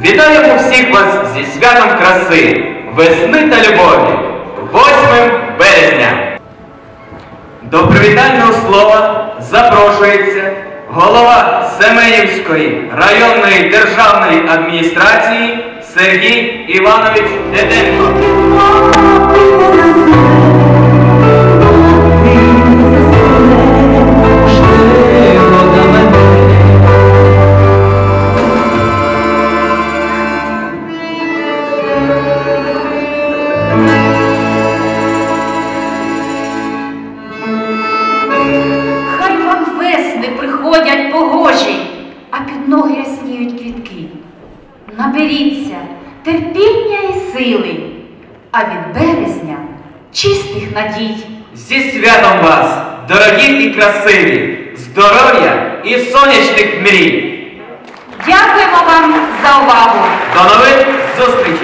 Вітаємо всіх вас зі святом краси, весни та любові, 8 березня. До привітального слова запрошується голова Семенівської районної державної адміністрації Сергій Іванович Деденко. Приходять погожі, а під ноги рясніють квітки. Наберіться терпіння і сили, а від березня чистих надій. Зі святом вас, дорогі і красиві, здоров'я і сонячних мрій. Дякуємо вам за увагу! До нових зустрічей!